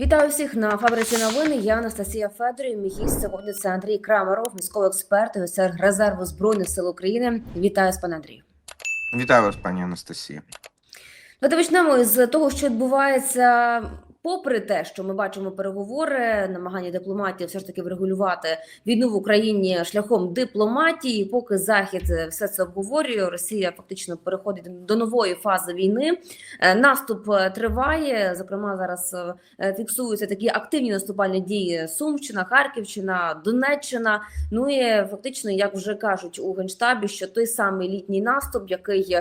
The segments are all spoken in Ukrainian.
Вітаю всіх на фабриці новини. Я Анастасія Федорів. Мій гість сьогодні це Андрій Крамаров, військовий експерт і офіцер резерву збройних сил України. Вітаю вас, пане Андрію. Вітаю вас, пані Анастасія. Давайте почнемо з того, що відбувається. Попри те, що ми бачимо переговори, намагання дипломатів все ж таки врегулювати війну в Україні шляхом дипломатії, поки захід все це обговорює, Росія фактично переходить до нової фази війни. Е, Наступ е, триває. Зокрема, зараз е, фіксуються такі активні наступальні дії: Сумщина, Харківщина, Донеччина. Ну і фактично, як вже кажуть у генштабі, що той самий літній наступ, який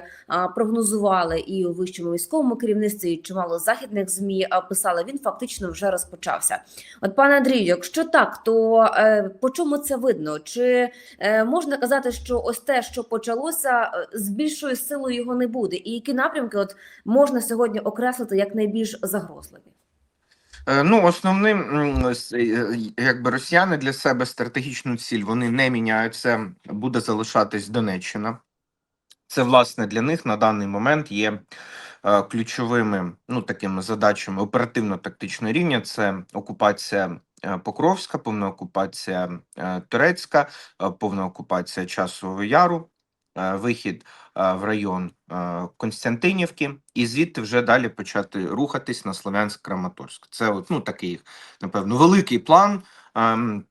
прогнозували і у вищому військовому керівництві, і чимало західних змі а, писали, він фактично вже розпочався. От пане Андрію, якщо так, то е, по чому це видно? Чи е, можна казати, що ось те, що почалося, е, з більшою силою його не буде? І які напрямки от можна сьогодні окреслити як найбільш загрозливі? Ну, основним якби росіяни для себе стратегічну ціль вони не міняють. Це буде залишатись Донеччина. Це власне для них на даний момент є ключовими ну такими задачами оперативно-тактичного рівня. Це окупація е, Покровська, повна окупація е, Турецька, е, повна окупація Часового Яру, е, вихід е, в район е, Константинівки, і звідти вже далі почати рухатись на Слов'янськ-Краматорськ. Це от, ну такий, напевно, великий план ем,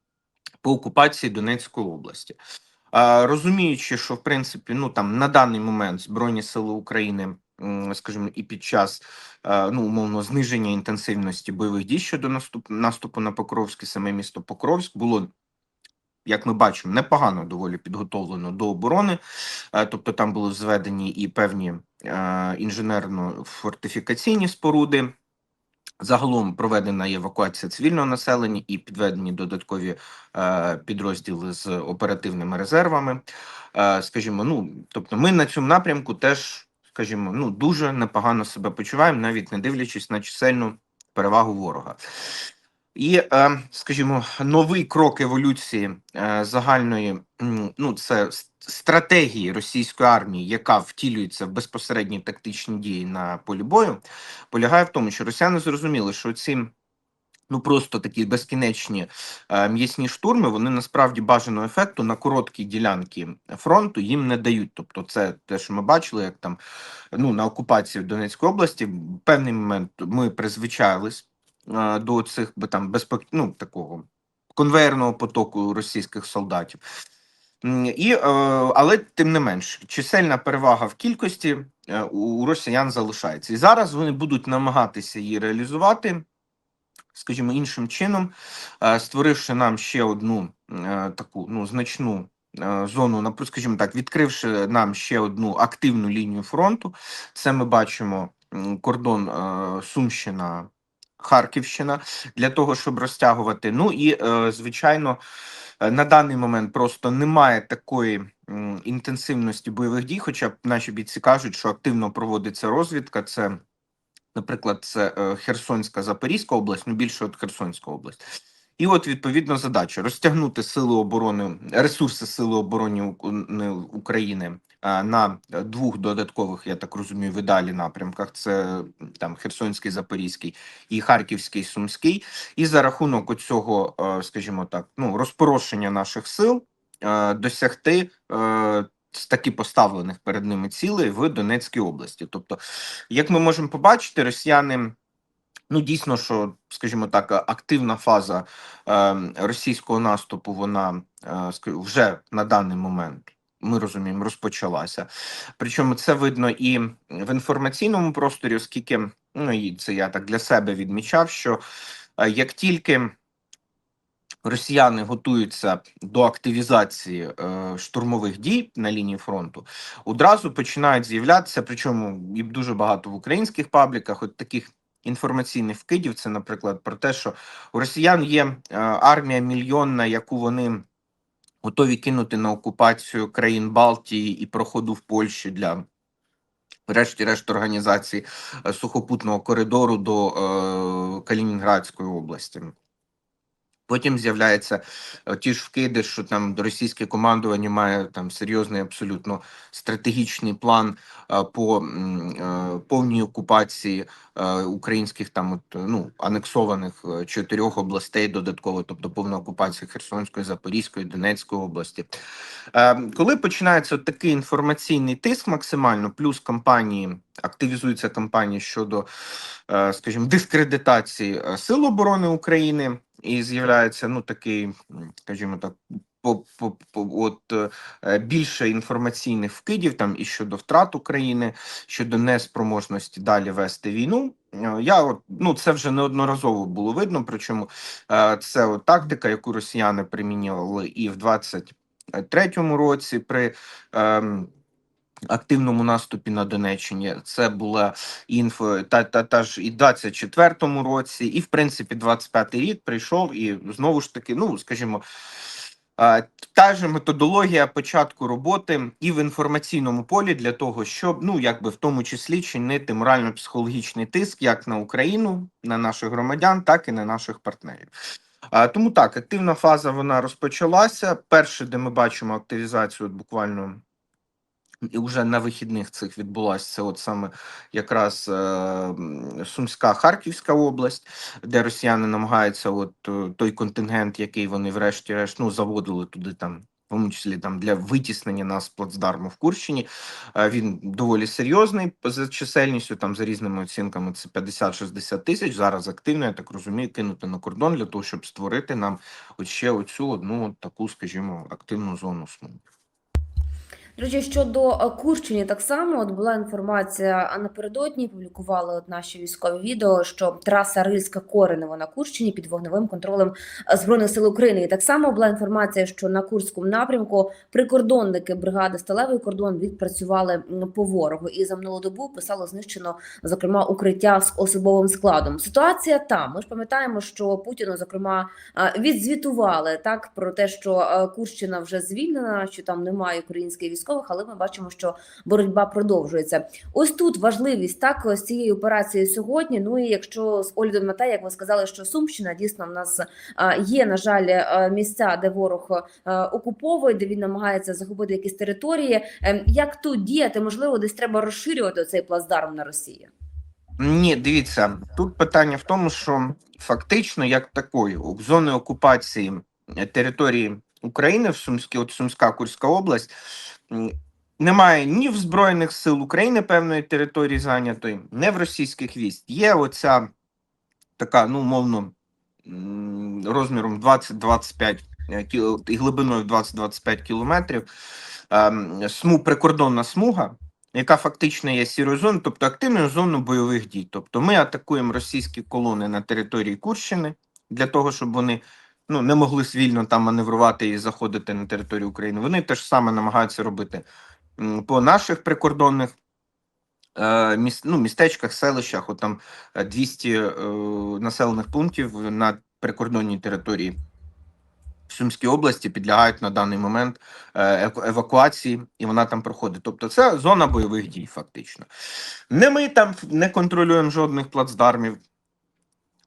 по окупації Донецької області. Розуміючи, що в принципі, ну там на даний момент Збройні Сили України, скажімо, і під час е, ну умовно зниження інтенсивності бойових дій щодо наступ, наступу на Покровське, саме місто Покровськ було. Як ми бачимо, непогано доволі підготовлено до оборони, Е, тобто там були зведені і певні е, інженерно-фортифікаційні споруди. Загалом проведена евакуація цивільного населення і підведені додаткові підрозділи з оперативними резервами. Скажімо, ну тобто, ми на цьому напрямку теж, скажімо, ну дуже непогано себе почуваємо, навіть не дивлячись на чисельну перевагу ворога. І, е, скажімо, новий крок еволюції е, загальної, ну це стратегії російської армії, яка втілюється в безпосередні тактичні дії на полі бою, полягає в тому, що росіяни зрозуміли, що ці ну просто такі безкінечні е, м'ясні штурми, вони насправді бажаного ефекту на короткі ділянки фронту їм не дають. Тобто, це те, що ми бачили, як там ну на окупації в Донецької області, в певний момент ми призвичайлись е, до цих би там безпек... ну, такого конвейерного потоку російських солдатів. І, е, але тим не менш, чисельна перевага в кількості е, у росіян залишається. І зараз вони будуть намагатися її реалізувати, скажімо, іншим чином, е, створивши нам ще одну е, таку ну, значну е, зону, скажімо так, відкривши нам ще одну активну лінію фронту. Це ми бачимо кордон Сумщина. Харківщина для того, щоб розтягувати. Ну і звичайно, на даний момент просто немає такої інтенсивності бойових дій. Хоча наші бійці кажуть, що активно проводиться розвідка. Це, наприклад, це е, Херсонська Запорізька область, ну більше от Херсонська область. І от відповідно задача розтягнути сили оборони, ресурси сили оборони України на двох додаткових, я так розумію, видалі напрямках: це там Херсонський, Запорізький і Харківський, Сумський. І за рахунок оцього, е, скажімо так, ну розпорошення наших сил е, досягти з таки поставлених перед ними цілей в Донецькій області. Тобто, як ми можемо побачити, росіяни. Ну, дійсно, що, скажімо так, активна фаза е, російського наступу, вона е, вже на даний момент, ми розуміємо, розпочалася. Причому це видно і в інформаційному просторі, оскільки ну і це я так для себе відмічав, що е, як тільки росіяни готуються до активізації е, штурмових дій на лінії фронту, одразу починають з'являтися, причому і дуже багато в українських пабліках, от таких інформаційних вкидів. Це, наприклад, про те, що у росіян є е, армія мільйонна, яку вони готові кинути на окупацію країн Балтії і проходу в Польщі для. Врешті-решт організації е, сухопутного коридору до е, Калінінградської області. Потім з'являються е, ті ж вкиди, що там російське командування має там серйозний абсолютно стратегічний план е, по е, повній окупації українських там от, ну, анексованих чотирьох областей додатково, тобто повна окупація Херсонської, Запорізької, Донецької області. Коли починається такий інформаційний тиск максимально, плюс кампанії, активізуються кампанії щодо, скажімо, дискредитації Сил оборони України, і з'являється ну такий, скажімо так, по, по, по от е, більше інформаційних вкидів там і щодо втрат України, щодо неспроможності далі вести війну. Е, Я от ну це вже неодноразово було видно. Причому е, це от тактика, яку росіяни примінювали і в 23-му році при. ем, Активному наступі на Донеччині це була інфо та, та, та ж і 24-му році, і в принципі 25-й рік прийшов і знову ж таки, ну скажімо, та ж методологія початку роботи і в інформаційному полі для того, щоб ну якби в тому числі чинити морально-психологічний тиск як на Україну, на наших громадян, так і на наших партнерів. А, тому так, активна фаза вона розпочалася. Перше, де ми бачимо активізацію, от буквально і вже на вихідних цих відбулася це от саме якраз е, Сумська Харківська область, де росіяни намагаються, от е, той контингент, який вони врешті-решт ну, заводили туди там. В тому числі там для витіснення нас плацдарму в Курщині. Е, Він доволі серйозний за чисельністю, там за різними оцінками це 50-60 тисяч. Зараз активно, я так розумію, кинути на кордон для того, щоб створити нам от ще оцю одну таку, скажімо, активну зону смуги. До речі, щодо е, Курщини, так само от була інформація а напередодні. Публікували от наші військові відео, що траса Рильська Коренево на Курщині під вогневим контролем е, збройних сил України. І так само була інформація, що на Курському напрямку прикордонники бригади Сталевий кордон відпрацювали по ворогу. І за минулу добу писало знищено зокрема укриття з особовим складом. Ситуація там. Ми ж пам'ятаємо, що Путіну зокрема е, відзвітували так про те, що Курщина вже звільнена, що там немає українських військових, але ми бачимо, що боротьба продовжується. Ось тут важливість так ось цієї операції сьогодні. Ну і якщо з оглядом на те, як ви сказали, що Сумщина дійсно в нас е, є на жаль е, місця, де ворог е, окуповує, де він намагається захопити якісь території. Ем, Як тут діяти? Можливо, десь треба розширювати цей плацдарм на Росії. Ні, дивіться, тут питання в тому, що фактично, як такої, у зони окупації території України в Сумській, от Сумська Курська область, немає ні в Збройних сил України певної території зайнятої, не в російських військ. Є оця така, ну, мовно, розміром 20-25 е, і глибиною 20-25 кілометрів, ем, сму, прикордонна смуга, яка фактично є сірою зоною, тобто активною зоною бойових дій. Тобто ми атакуємо російські колони на території Курщини для того, щоб вони ну, не могли вільно там маневрувати і заходити на територію України. Вони теж саме намагаються робити по наших прикордонних е, міс, ну, містечках, селищах, от там е, 200 е, населених пунктів на прикордонній території. в Сумській області підлягають на даний момент е, евакуації, і вона там проходить. Тобто, це зона бойових дій, фактично. Не ми там не контролюємо жодних плацдармів,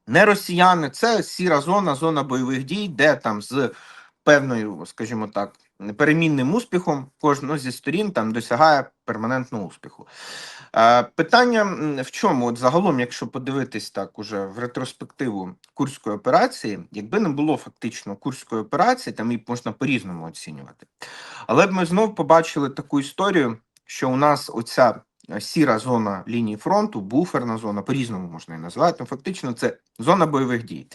не росіяни. Це сіра зона, зона бойових дій, де там з певною, скажімо так, перемінним успіхом кожного зі сторін там досягає перманентного успіху. Е, питання в чому? От загалом, якщо подивитись так уже в ретроспективу курської операції, якби не було фактично курської операції, там її можна по-різному оцінювати. Але б ми знов побачили таку історію, що у нас оця сіра зона лінії фронту, буферна зона, по-різному можна її назвати. Фактично, це зона бойових дій.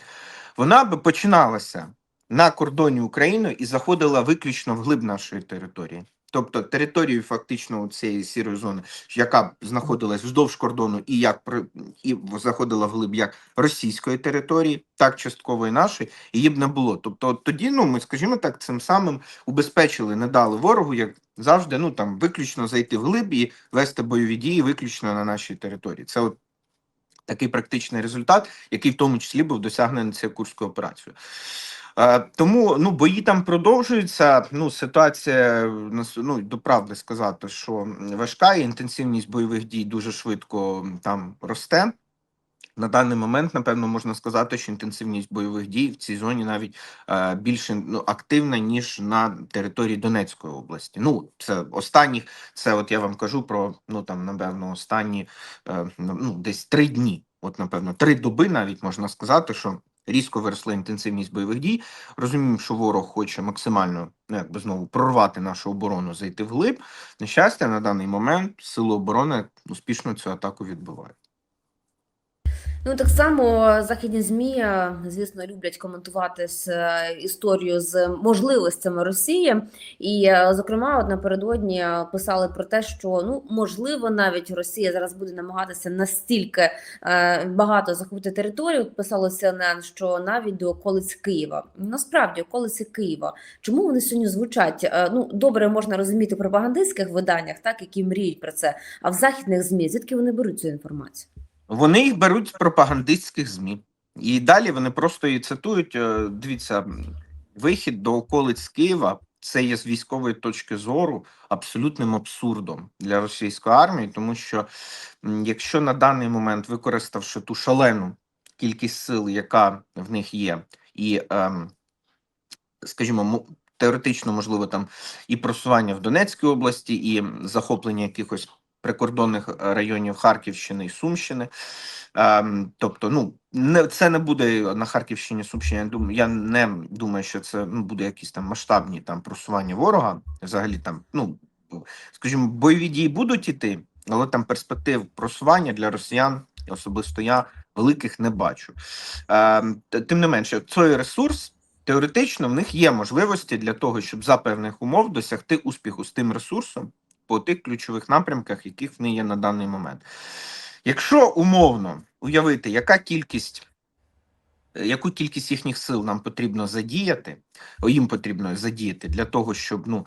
Вона би починалася на кордоні України і заходила виключно в глиб нашої території. Тобто територію фактично цієї сірої зони, яка знаходилась вздовж кордону і як і заходила вглиб як російської території, так частково і нашої, її б не було. Тобто, тоді, ну ми скажімо так, цим самим убезпечили, не дали ворогу, як завжди, ну там виключно зайти вглиб і вести бойові дії виключно на нашій території. Це от такий практичний результат, який в тому числі був досягнений цією курською операцією. Е, тому ну бої там продовжуються. Ну ситуація ну до правди сказати, що важка і інтенсивність бойових дій дуже швидко там росте. На даний момент, напевно, можна сказати, що інтенсивність бойових дій в цій зоні навіть е, більше ну, активна, ніж на території Донецької області. Ну, це останніх, це от я вам кажу про ну там, напевно, останні е, ну, десь три дні. От, напевно, три доби навіть можна сказати, що різко виросла інтенсивність бойових дій. Розуміємо, що ворог хоче максимально ну, якби знову прорвати нашу оборону, зайти вглиб. На щастя, на даний момент сили оборони успішно цю атаку відбивають. Ну так само західні змі, е, звісно, люблять коментувати з е, історію з можливостями Росії, і е, зокрема, от напередодні писали про те, що ну можливо, навіть Росія зараз буде намагатися настільки багато захопити територію. Писало CNN, що навіть до околиць Києва. Насправді, околиці Києва. Чому вони сьогодні звучать? Ну добре, можна розуміти в пропагандистських виданнях, так які мріють про це. А в західних змі звідки вони беруть цю інформацію? Вони їх беруть з пропагандистських ЗМІ. І далі вони просто її цитують. Е, Дивіться, вихід до околиць Києва це є з військової точки зору абсолютним абсурдом для російської армії, тому що якщо на даний момент, використавши ту шалену кількість сил, яка в них є, і, ем, скажімо, теоретично, можливо, там і просування в Донецькій області, і захоплення якихось прикордонних е, районів Харківщини і Сумщини. Ем, тобто, ну не це не буде на Харківщині, Сумщині. Я думаю, я не думаю, що це ну буде якісь там масштабні там просування ворога. Взагалі, там, ну скажімо, бойові дії будуть іти, але там перспектив просування для росіян особисто я великих не бачу. Ем, тим не менше, цей ресурс. Теоретично в них є можливості для того, щоб за певних умов досягти успіху з тим ресурсом по тих ключових напрямках, яких в них є на даний момент. Якщо умовно уявити, яка кількість, е, яку кількість їхніх сил нам потрібно задіяти, їм потрібно задіяти для того, щоб ну,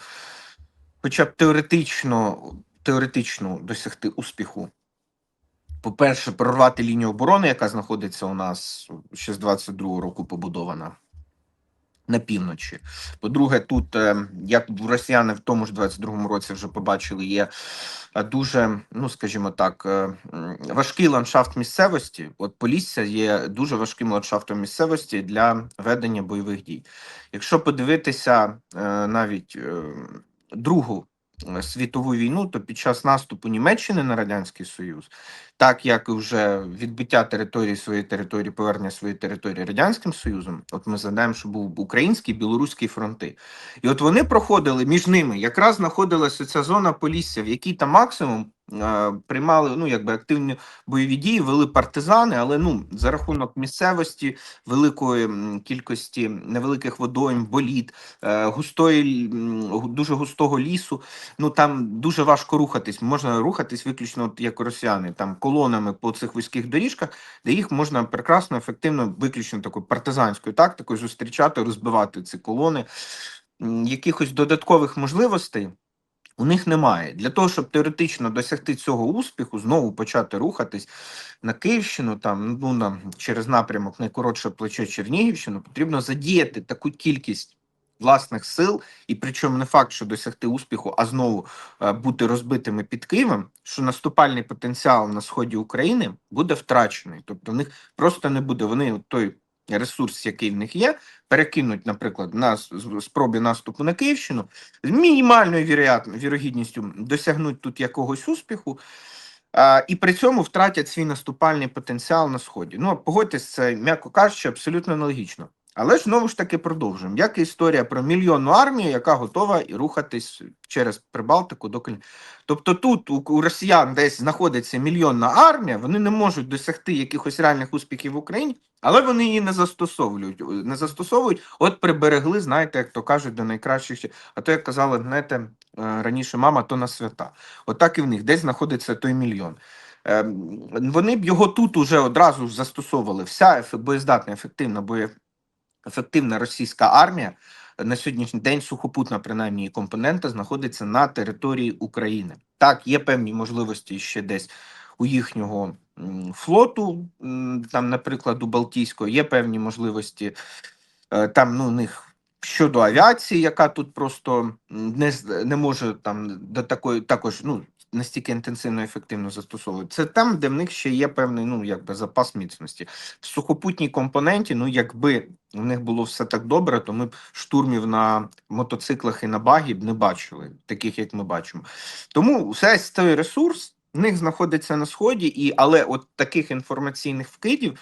хоча б теоретично, теоретично досягти успіху. По-перше, прорвати лінію оборони, яка знаходиться у нас ще з 22-го року побудована на півночі. По-друге, тут, е, як росіяни в тому ж 22-му році вже побачили, є е, дуже, ну скажімо так, е, важкий ландшафт місцевості. От Полісся є дуже важким ландшафтом місцевості для ведення бойових дій. Якщо подивитися навіть другу світову війну, то під час наступу Німеччини на Радянський Союз, так як і вже відбиття території своєї території, повернення своєї території Радянським Союзом, от ми згадаємо, що був український білоруський фронти. І от вони проходили між ними, якраз знаходилася ця зона Полісся, в якій там максимум е, приймали ну якби активні бойові дії, вели партизани, але ну за рахунок місцевості, великої кількості невеликих водойм, боліт, е, густої дуже густого лісу. Ну там дуже важко рухатись. Можна рухатись виключно от як росіяни, там колонами по цих вузьких доріжках, де їх можна прекрасно, ефективно, виключно такою партизанською тактикою зустрічати, розбивати ці колони. Якихось додаткових можливостей у них немає. Для того, щоб теоретично досягти цього успіху, знову почати рухатись на Київщину, там ну на через напрямок найкоротше плече Чернігівщину, потрібно задіяти таку кількість власних сил, і причому не факт, що досягти успіху, а знову е, бути розбитими під Києвом, що наступальний потенціал на сході України буде втрачений. Тобто в них просто не буде. Вони той ресурс, який в них є, перекинуть, наприклад, на спробі наступу на Київщину з мінімальною вірогідністю досягнуть тут якогось успіху. А, і при цьому втратять свій наступальний потенціал на сході. Ну погодьтесь, це м'яко кажучи, абсолютно аналогічно. Але ж знову ж таки продовжуємо. Як історія про мільйонну армію, яка готова і рухатись через Прибалтику до Каль... Тобто тут у, росіян десь знаходиться мільйонна армія, вони не можуть досягти якихось реальних успіхів в Україні, але вони її не застосовують. Не застосовують, от приберегли, знаєте, як то кажуть, до найкращих. А то як казала, знаєте, е, раніше мама, то на свята. Отак і в них десь знаходиться той мільйон. Ем, Вони б його тут уже одразу застосовували. Вся боєздатна, ефективна боє ефективна російська армія на сьогоднішній день сухопутна, принаймні, компонента знаходиться на території України. Так, є певні можливості ще десь у їхнього флоту, там, наприклад, у Балтійського, є певні можливості е, там, ну, у них. Щодо авіації, яка тут просто не не може там до такої, також ну настільки інтенсивно ефективно застосовують. Це там, де в них ще є певний ну якби запас міцності. В сухопутній компоненті, ну якби в них було все так добре, то ми б штурмів на мотоциклах і на багі б не бачили, таких як ми бачимо. Тому весь той ресурс в них знаходиться на сході, і але от таких інформаційних вкидів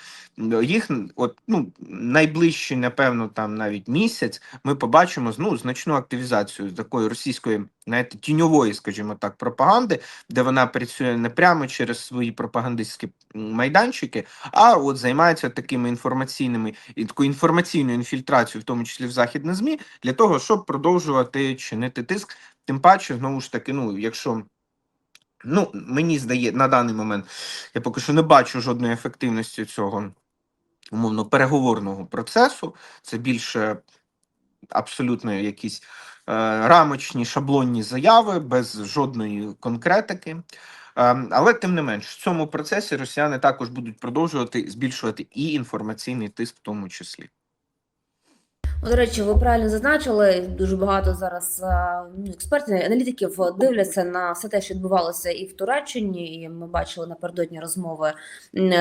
їх от ну найближчий, напевно, там навіть місяць. Ми побачимо ну, значну активізацію такої російської, знаєте, тіньової, скажімо так, пропаганди, де вона працює не прямо через свої пропагандистські майданчики, а от займається такими інформаційними і такою інформаційною інфільтрацією, в тому числі в західні змі, для того, щоб продовжувати чинити тиск. Тим паче, знову ж таки, ну якщо ну мені здає на даний момент, я поки що не бачу жодної ефективності цього умовно переговорного процесу. Це більше абсолютно якісь е, рамочні шаблонні заяви без жодної конкретики. Ем, Але тим не менш, в цьому процесі росіяни також будуть продовжувати збільшувати і інформаційний тиск, в тому числі. Ну, До речі, ви правильно зазначили. Дуже багато зараз ну, експертів, аналітиків дивляться на все те, що відбувалося і в Туреччині. І ми бачили напередодні розмови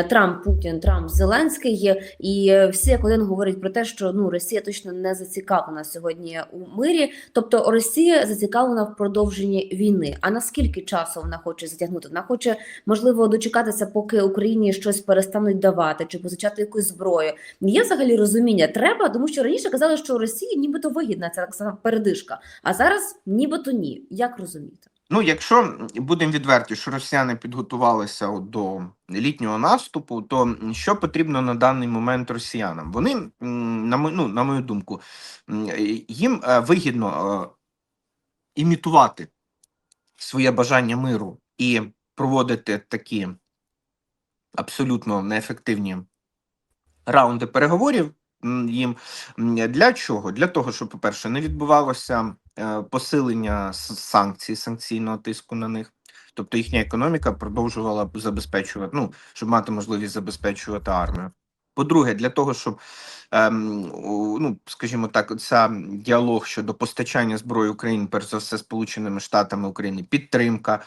Трамп, Путін, Трамп, Зеленський. І всі як один говорять про те, що ну Росія точно не зацікавлена сьогодні у мирі. Тобто Росія зацікавлена в продовженні війни. А наскільки часу вона хоче затягнути? Вона хоче можливо дочекатися, поки Україні щось перестануть давати, чи позичати якусь зброю. Є взагалі розуміння треба, тому що раніше казали, що Росії нібито вигідна ця так само передишка, а зараз нібито ні. Як розуміти? Ну, якщо будемо відверті, що росіяни підготувалися до літнього наступу, то що потрібно на даний момент росіянам? Вони, на мою, ну, на мою думку, їм е, вигідно е, імітувати своє бажання миру і проводити такі абсолютно неефективні раунди переговорів. Їм для чого? Для того, щоб, по-перше, не відбувалося е, посилення санкцій, санкційного тиску на них. Тобто їхня економіка продовжувала забезпечувати, ну, щоб мати можливість забезпечувати армію. По-друге, для того, щоб ем, ну, скажімо так, ця діалог щодо постачання зброї Україні, перш за все, Сполученими Штатами України, підтримка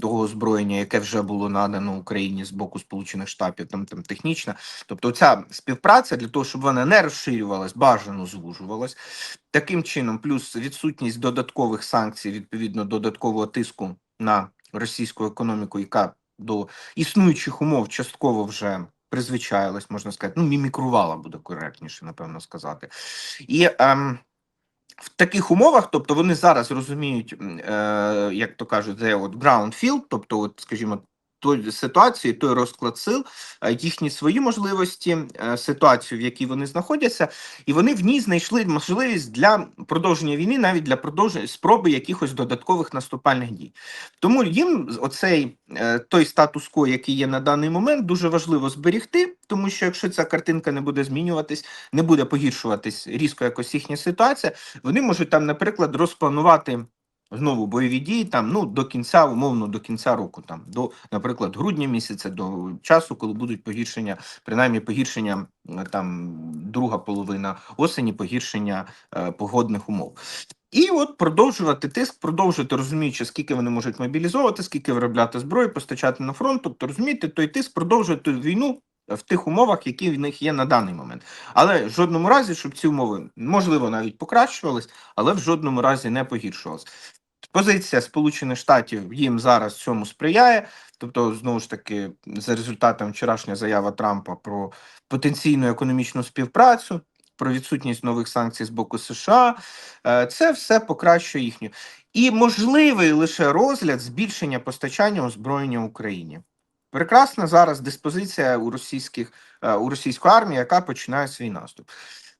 того озброєння, яке вже було надано Україні з боку Сполучених Штатів, там там технічна. Тобто, ця співпраця для того, щоб вона не розширювалась, бажано звужувалась. Таким чином, плюс відсутність додаткових санкцій, відповідно додаткового тиску на російську економіку, яка до існуючих умов частково вже призвичаїлась, можна сказати, ну мімікрувала буде коректніше, напевно сказати. І ем, в таких умовах, тобто вони зараз розуміють, е, як то кажуть, це от ground field, тобто, от, скажімо, той ситуації, той розклад сил, їхні свої можливості, е, ситуацію, в якій вони знаходяться, і вони в ній знайшли можливість для продовження війни, навіть для продовження спроби якихось додаткових наступальних дій. Тому їм оцей е, той статус-ко, який є на даний момент, дуже важливо зберігти, тому що якщо ця картинка не буде змінюватись, не буде погіршуватись різко якось їхня ситуація, вони можуть там, наприклад, розпланувати. Знову бойові дії там ну до кінця, умовно до кінця року, там до, наприклад, грудня місяця, до часу, коли будуть погіршення, принаймні погіршення е, там друга половина осені, погіршення е, погодних умов. І от продовжувати тиск, продовжувати розуміючи, скільки вони можуть мобілізовувати, скільки виробляти зброї, постачати на фронт. Тобто розумієте, той тиск продовжувати війну в тих умовах, які в них є на даний момент. Але в жодному разі, щоб ці умови можливо навіть покращувались, але в жодному разі не погіршувались. Позиція Сполучених Штатів їм зараз цьому сприяє. Тобто, знову ж таки, за результатом вчорашня заява Трампа про потенційну економічну співпрацю, про відсутність нових санкцій з боку США, е, це все покращує їхню. І можливий лише розгляд збільшення постачання озброєння Україні. Прекрасна зараз диспозиція у російських е, у російської армії, яка починає свій наступ.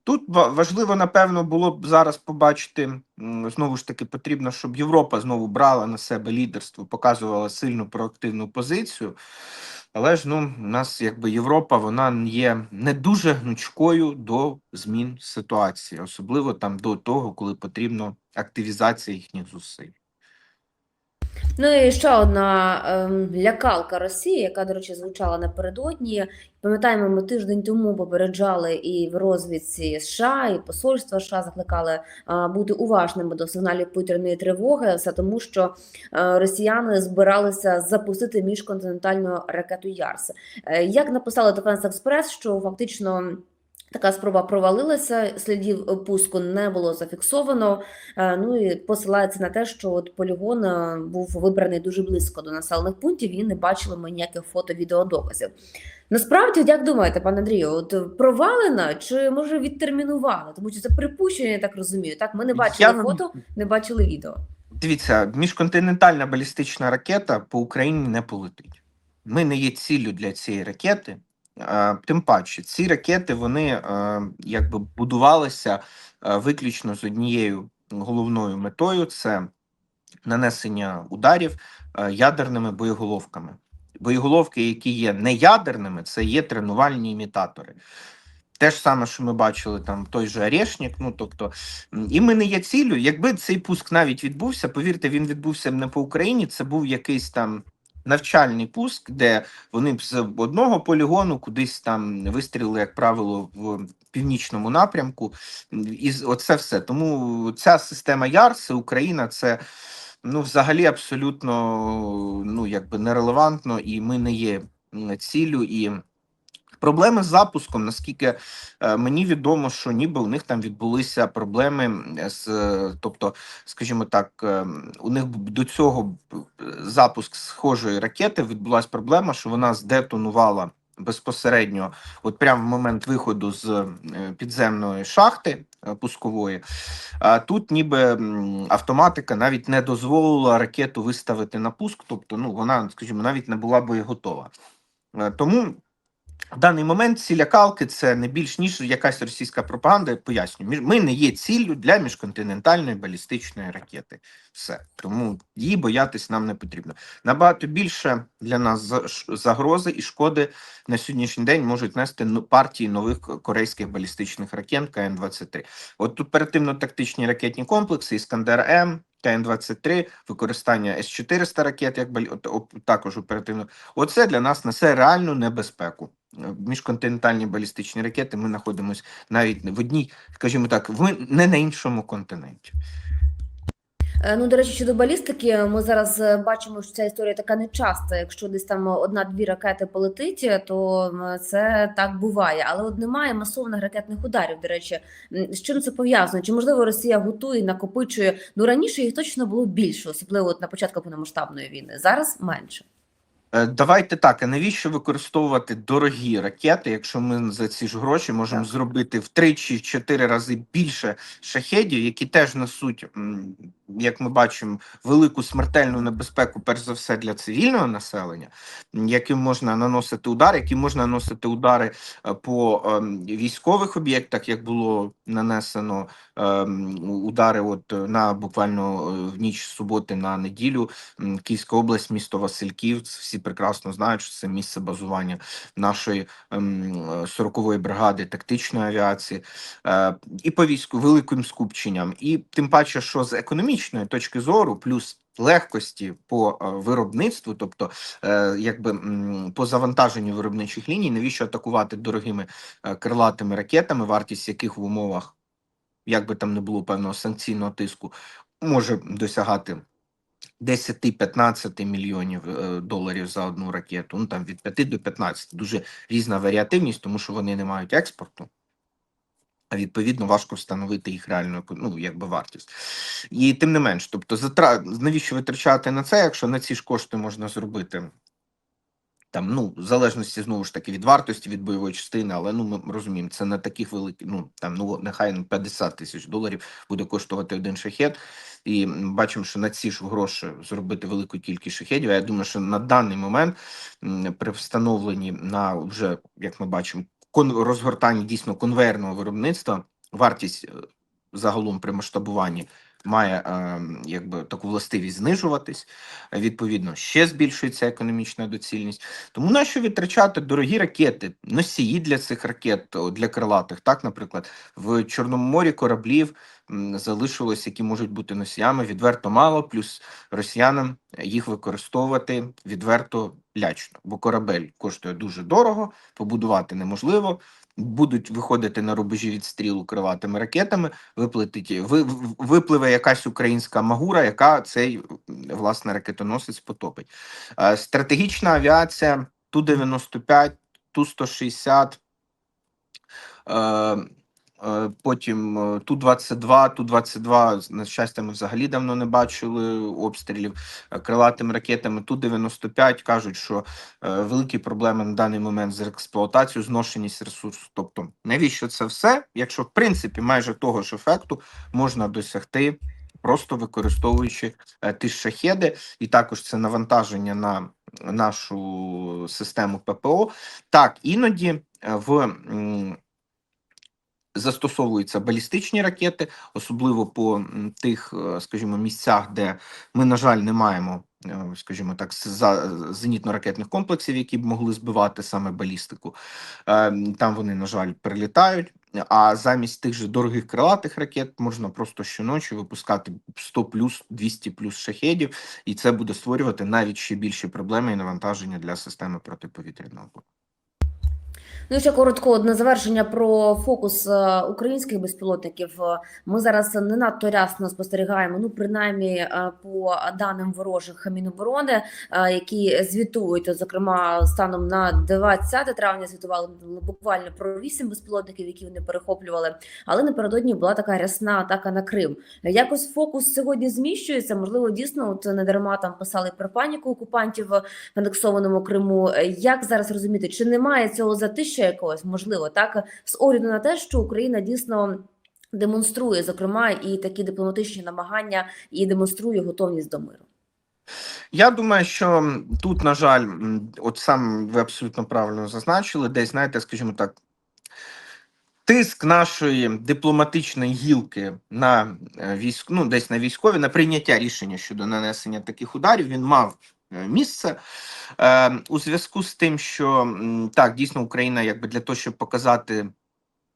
Тут ва- важливо, напевно, було б зараз побачити знову ж таки, потрібно, щоб Європа знову брала на себе лідерство, показувала сильну проактивну позицію. Але ж ну, у нас якби Європа вона є не дуже гнучкою до змін ситуації, особливо там до того, коли потрібно активізація їхніх зусиль. Ну і ще одна ем, лякалка Росії, яка, до речі, звучала напередодні. Пам'ятаємо, ми тиждень тому попереджали і в розвідці США, і посольства США закликали а, бути уважними до сигналів повітряної тривоги, все тому, що е, росіяни збиралися запустити міжконтинентальну ракету Ярс. Е, Як написали Defense Express, що фактично. Така спроба провалилася, слідів пуску не було зафіксовано. Е, Ну і посилається на те, що от полігон е, був вибраний дуже близько до населених пунктів, і не бачили ми ніяких фото-відеодоказів. Насправді, як думаєте, пане Андрію, от провалена чи може відтермінували? Тому що це припущення, я так розумію. Так, ми не бачили Я- фото, не бачили відео. Дивіться, міжконтинентальна балістична ракета по Україні не полетить. Ми не є ціллю для цієї ракети. Тим паче, ці ракети вони е, якби будувалися е, виключно з однією головною метою: це нанесення ударів е, ядерними боєголовками. Боєголовки, які є неядерними, це є тренувальні імітатори. Те ж саме, що ми бачили там той же Орешник, ну тобто, і ми не є ціллю. Якби цей пуск навіть відбувся, повірте, він відбувся не по Україні. Це був якийсь там навчальний пуск, де вони б з одного полігону кудись там вистрілили, як правило, в північному напрямку. І оце все. Тому ця система ЯРС, Україна, це ну взагалі абсолютно ну якби нерелевантно, і ми не є ціллю і. Проблеми з запуском, наскільки е, мені відомо, що ніби у них там відбулися проблеми з, е, тобто, скажімо так, е, у них до цього запуск схожої ракети відбулася проблема, що вона здетонувала безпосередньо, от прямо в момент виходу з підземної шахти пускової. А тут ніби автоматика навіть не дозволила ракету виставити на пуск, тобто, ну вона, скажімо, навіть не була боєготова. Е, Тому в даний момент ці лякалки це не більш ніж якась російська пропаганда. Поясню, ми не є ціллю для міжконтинентальної балістичної ракети. Все тому її боятись нам не потрібно. Набагато більше для нас за- загрози і шкоди на сьогоднішній день можуть нести ну, партії нових корейських балістичних ракет КН-23. От тут оперативно-тактичні ракетні комплекси Іскандер М. КН-23, використання С-400 ракет, як також оперативно. Оце для нас несе реальну небезпеку. Е, Міжконтинентальні балістичні ракети ми знаходимося навіть в одній, скажімо так, в не на іншому континенті. Е, Ну, до речі, щодо балістики, ми зараз е, бачимо, що ця історія така нечаста. Якщо десь там одна-дві ракети полетить, то це так буває. Але от немає масовних ракетних ударів. До речі, з чим це пов'язано? Чи можливо Росія готує, накопичує? Ну раніше їх точно було більше, особливо от на початку повномасштабної війни. Зараз менше. Е, Давайте так, а навіщо використовувати дорогі ракети, якщо ми за ці ж гроші можемо Так. зробити в три чи чотири рази більше шахедів, які теж несуть, як ми бачимо, велику смертельну небезпеку, перш за все, для цивільного населення, яким можна наносити удари, які можна наносити удари е, по ем, військових об'єктах, як було нанесено ем, удари, от е, на буквально в ніч суботи на неділю. Київська область, місто Васильків. Всі прекрасно знають, що це місце базування нашої ем, е, 40-ї бригади тактичної авіації, е, і по війську великим скупченням. І тим паче, що з економічної точки зору, плюс легкості по е, виробництву, тобто якби по завантаженню виробничих ліній, навіщо атакувати дорогими крилатими ракетами, вартість яких в умовах, як би там не було певного санкційного тиску, може досягати 10-15 мільйонів е, доларів за одну ракету, ну там від 5 до 15. Дуже різна варіативність, тому що вони не мають експорту. А відповідно важко встановити їх реальну ну, якби вартість. І тим не менш, тобто, затра... навіщо витрачати на це, якщо на ці ж кошти можна зробити там, ну, в залежності знову ж таки від вартості від бойової частини, але ну ми розуміємо, це не таких великих, ну там ну нехай ну, 50 тисяч доларів буде коштувати один шахет. І бачимо, що на ці ж гроші зробити велику кількість шахедів. А Я думаю, що на даний момент при встановленні на вже як ми бачимо, розгортанні дійсно конвейерного виробництва вартість е, загалом при масштабуванні має е, якби таку властивість знижуватись. Відповідно, ще збільшується економічна доцільність. Тому на що витрачати дорогі ракети, носії для цих ракет, для крилатих. Так, наприклад, в Чорному морі кораблів залишилось, які можуть бути носіями, відверто мало, плюс росіянам їх використовувати відверто лячно, бо корабель коштує дуже дорого, побудувати неможливо. Будуть виходити на рубежі відстрілу криватими ракетами, виплетить, ви, випливе якась українська магура, яка цей власне ракетоносець потопить. Е, Стратегічна авіація Ту-95, Ту-160, е, потім е, Ту-22, Ту-22, на щастя, ми взагалі давно не бачили обстрілів е, крилатими ракетами. Ту-95 кажуть, що е, великі проблеми на даний момент з експлуатацією, зношеність ресурсу. Тобто, навіщо це все, якщо в принципі майже того ж ефекту можна досягти, просто використовуючи ті шахеди, і також це навантаження на нашу систему ППО. Так, іноді в застосовуються балістичні ракети, особливо по тих, е, скажімо, місцях, де ми, на жаль, не маємо, е, скажімо так, зенітно-ракетних комплексів, які б могли збивати саме балістику. Е, Там вони, на жаль, прилітають. А замість тих же дорогих крилатих ракет можна просто щоночі випускати 100 плюс 200 плюс шахедів, і це буде створювати навіть ще більші проблеми і навантаження для системи протиповітряного. Ну ще коротко от на завершення про фокус е, українських безпілотників. Е, Ми зараз не надто рясно спостерігаємо. Ну, принаймні, е, по даним ворожих Міноборони, які звітують, зокрема, станом на 20 травня звітували буквально про 8 безпілотників, які вони перехоплювали. Але напередодні була така рясна атака на Крим. Якось фокус сьогодні зміщується. Можливо, дійсно, от не дарма там писали про паніку окупантів в анексованому Криму. Як зараз розуміти, чи немає цього затища якогось можливо, так з огляду на те, що Україна дійсно демонструє, зокрема, і такі дипломатичні намагання, і демонструє готовність до миру. Я думаю, що тут, на жаль, от сам ви абсолютно правильно зазначили, десь, знаєте, скажімо так, тиск нашої дипломатичної гілки на е, військ, ну, десь на військові, на прийняття рішення щодо нанесення таких ударів, він мав місце. Е, у зв'язку з тим, що так, дійсно Україна, якби для того, щоб показати.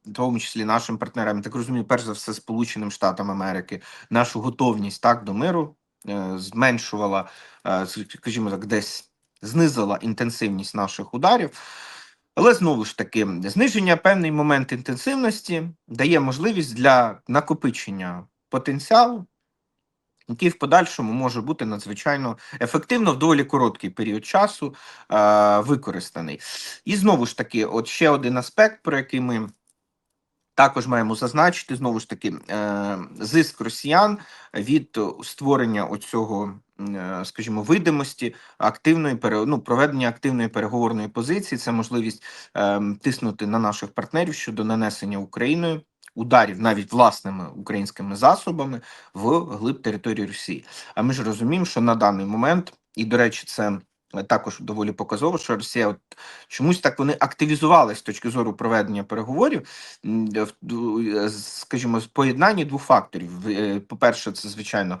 В тому числі нашим партнерам, так розумію, перш за все, Сполученим Штатам Америки, нашу готовність так до миру е, зменшувала, е, скажімо так, десь знизила інтенсивність наших ударів. Але знову ж таки, зниження певний момент інтенсивності дає можливість для накопичення потенціалу, який в подальшому може бути надзвичайно ефективно в доволі короткий період часу е, використаний. І знову ж таки, от ще один аспект, про який ми також маємо зазначити знову ж таки е, зиск росіян від створення оцього, е, скажімо, видимості активної ну, проведення активної переговорної позиції. Це можливість е, тиснути на наших партнерів щодо нанесення Україною ударів навіть власними українськими засобами в глиб території Росії. А ми ж розуміємо, що на даний момент, і до речі, це. Також доволі показово, що Росія от чомусь так вони активізувалися з точки зору проведення переговорів. скажімо, з поєднання двох факторів. Е, По-перше, це звичайно,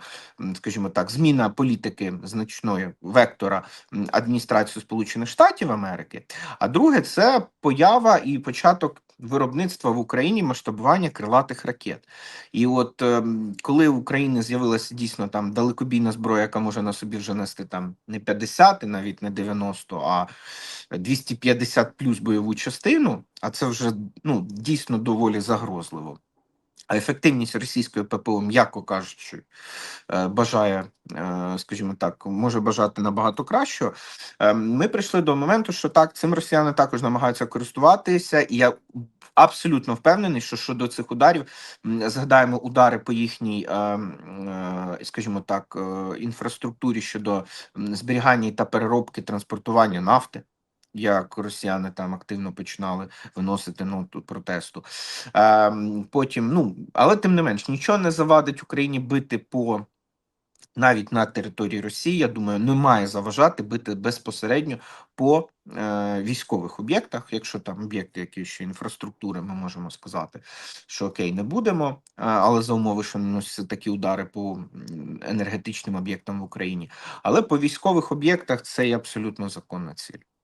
скажімо так, зміна політики значної вектора адміністрації Сполучених Штатів Америки. А друге, це поява і початок виробництва в Україні масштабування крилатих ракет. І от ем, коли в Україні з'явилася дійсно там далекобійна зброя, яка може на собі вже нести там не 50, і навіть не 90, а 250 плюс бойову частину, а це вже ну дійсно доволі загрозливо. А ефективність російської ППО, м'яко кажучи, е, бажає, е, скажімо так, може бажати набагато кращого. Е, Ми прийшли до моменту, що так, цим росіяни також намагаються користуватися, і я абсолютно впевнений, що щодо цих ударів згадаємо удари по їхній, скажімо так, інфраструктурі щодо зберігання та переробки транспортування нафти. Як росіяни там активно починали виносити ноту протесту. Ем, потім, ну, але тим не менш, нічого не завадить Україні бити по навіть на території Росії, я думаю, не має заважати бити безпосередньо по е, військових об'єктах, якщо там об'єкти якісь ще інфраструктури, ми можемо сказати, що окей, не будемо, е, але за умови, що не такі удари по енергетичним об'єктам в Україні. Але по військових об'єктах це є абсолютно законна ціль.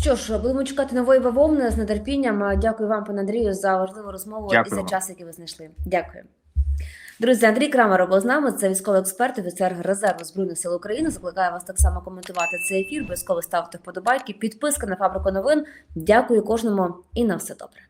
Що ж, будемо чекати нової бавовни з нетерпінням. Дякую вам, пане Андрію, за важливу розмову Дякую і за час, який ви знайшли. Дякую. Друзі, Андрій Крамер був з нами. Це військовий експерт, офіцер резерву збройних сил України. Закликаю вас так само коментувати цей ефір. Обов'язково ставте вподобайки. Підписка на фабрику новин. Дякую кожному і на все добре.